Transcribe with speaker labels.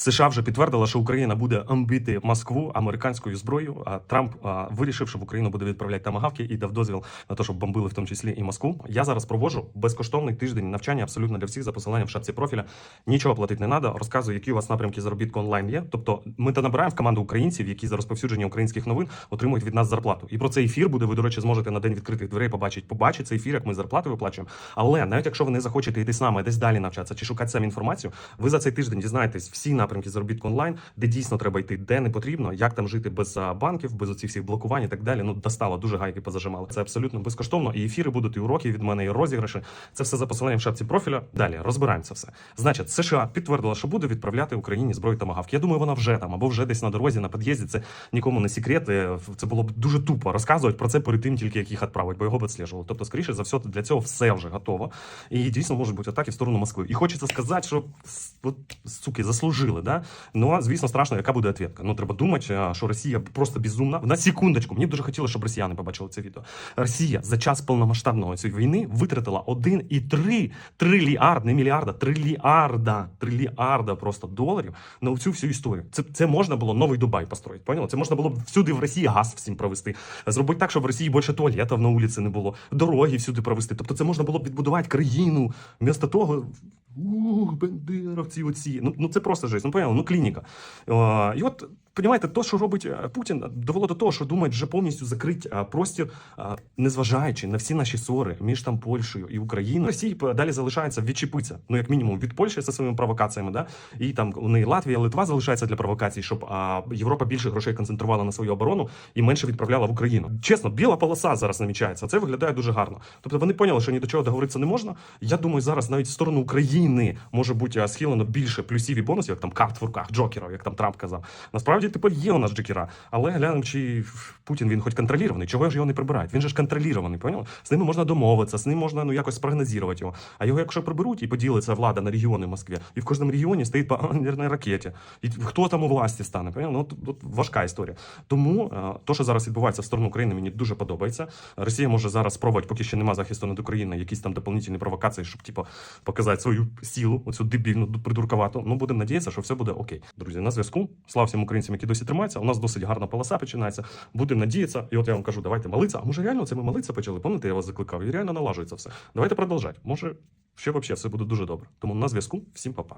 Speaker 1: США вже підтвердила, що Україна буде бити Москву американською зброєю. А Трамп а, вирішив, що в Україну буде відправляти тамагавки і дав дозвіл на те, щоб бомбили в тому числі і Москву. Я зараз проводжу безкоштовний тиждень навчання абсолютно для всіх за посиланням в шапці профіля. Нічого платити не треба. Розказую, які у вас напрямки заробітку онлайн є. Тобто, ми та набираємо в команду українців, які за розповсюдження українських новин отримують від нас зарплату. І про цей ефір буде. Ви, до речі, зможете на день відкритих дверей побачити. Побачити цей ефір, як ми зарплати виплачуємо. Але навіть якщо ви не захочете йти з нами десь далі навчатися чи шукати самі інформацію, ви за цей тиждень дізнаєтесь всі напрямки заробітку онлайн, де дійсно треба йти, де не потрібно, як там жити без банків, без оцих всіх блокувань і так далі. Ну достало дуже гайки позажимали. Це абсолютно безкоштовно. І ефіри будуть, і уроки від мене, і розіграші. Це все за посиланням в шапці профіля. Далі розбираємо це все. Значить, США підтвердила, що буде відправляти Україні зброю тамагавки. Я думаю, вона вже там або вже десь на дорозі, на під'їзді. Це нікому не секрет. Е, Це було б дуже тупо розказувати про це перед тим, тільки як їх відправить, бо його б відслежували. Тобто, скоріше за все, для цього все вже готово. І дійсно можуть бути атаки в сторону Москви. І хочеться сказати, що от, суки заслужили, да? Ну, звісно, страшно, яка буде відповідка. Ну, треба думати, що Росія просто безумна. На секундочку, мені б дуже хотілося, щоб росіяни побачили це відео. Росія за час повномасштабного цієї війни витратила 1,3 трильярд, не мільярда, трильярда, трильярда просто доларів на цю всю історію. Це, це можна було новий Дубай построїти. Поняли? Це можна було всюди в Росії газ всім провести. Зробити так, щоб в Росії більше туалетів на вулиці не було, дороги всюди провести. Тобто це можна було б відбудувати країну. Вмісто того. Ух, бендеровці оці. Ну, ну це просто жесть. Ну, поняли? Ну, клініка. Е, і от, розумієте, то, що робить е, Путін, довело до того, що думають вже повністю закрити е, простір, е, незважаючи на всі наші ссори між там Польщею і Україною. Росії далі залишається відчепитися. Ну, як мінімум, від Польщі зі своїми провокаціями, да? і там у неї Латвія, Литва залишається для провокацій, щоб а, Європа більше грошей концентрувала на свою оборону і менше відправляла в Україну. Чесно, біла полоса зараз намічається. Це виглядає дуже гарно. Тобто вони поняли, що ні до чого договоритися не можна. Я думаю, зараз навіть в сторону України може бути схилено більше плюсів і бонусів, як там карт в руках джокерів, як там Трамп казав. Насправді тепер є у нас джокера, але глянемо, чи Путін він хоч контролірований. Чого ж його не прибирають? Він же ж контролірований, поняли? З ними можна домовитися, з ним можна ну якось спрогнозувати його. А його, якщо приберуть і поділиться влада на регіони в Москві, і в кожному регіоні стоїть по ракеті. І хто там у власті стане? Поняли? Ну тут, тут важка історія. Тому е, то, що зараз відбувається в сторону України, мені дуже подобається. Росія може зараз спробувати, поки ще нема захисту над Україною, якісь там дополнительні провокації, щоб типу, показати свою силу, оцю дебільну придуркувату. Ну будемо надіятися, що все буде окей. Друзі, на зв'язку. Слава всім українцям, які досі тримаються. У нас досить гарна полоса починається. Будемо надіятися. І от я вам кажу, давайте молитися. А може реально це ми молитися почали? Помните, я вас закликав, і реально налажується все. Давайте продовжати. Може, ще взагалі все буде дуже добре. Тому на зв'язку. Всім па-па.